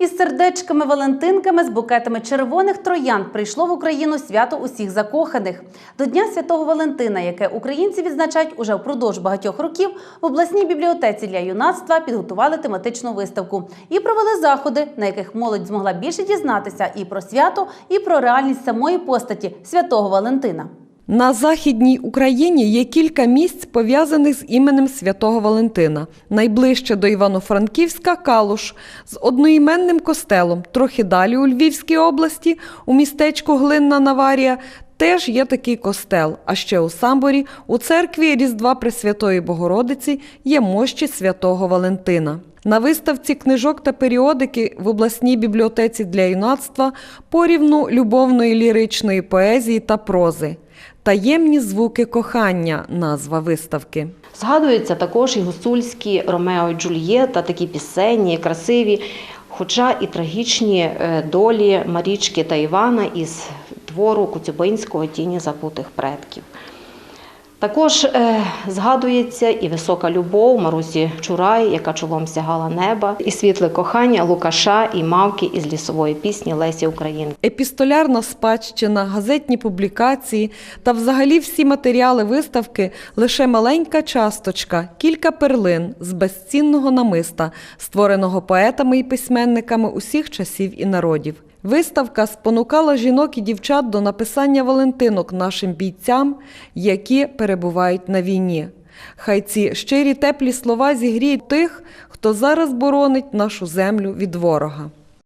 Із сердечками, валентинками, з букетами червоних троянд прийшло в Україну свято усіх закоханих. До Дня Святого Валентина, яке українці відзначають уже впродовж багатьох років, в обласній бібліотеці для юнацтва підготували тематичну виставку і провели заходи, на яких молодь змогла більше дізнатися і про свято, і про реальність самої постаті святого Валентина. На Західній Україні є кілька місць, пов'язаних з іменем святого Валентина. Найближче до Івано-Франківська Калуш з одноіменним костелом. Трохи далі у Львівській області, у містечку Глинна Наварія, теж є такий костел. А ще у Самборі, у церкві Різдва Пресвятої Богородиці є мощі святого Валентина. На виставці книжок та періодики в обласній бібліотеці для юнацтва порівну любовної ліричної поезії та прози. Таємні звуки кохання назва виставки. Згадуються також і гуцульські Ромео і Джульєта, такі пісенні, красиві, хоча і трагічні е, долі Марічки та Івана із твору Куцюбинського Тіні забутих предків. Також е, згадується і висока любов Марусі Чурай, яка чолом сягала неба, і світле кохання Лукаша і Мавки із лісової пісні Лесі Українки. Епістолярна спадщина, газетні публікації та взагалі всі матеріали виставки лише маленька часточка, кілька перлин з безцінного намиста, створеного поетами і письменниками усіх часів і народів. Виставка спонукала жінок і дівчат до написання валентинок нашим бійцям, які перебувають на війні. Хай ці щирі теплі слова зігріють тих, хто зараз боронить нашу землю від ворога.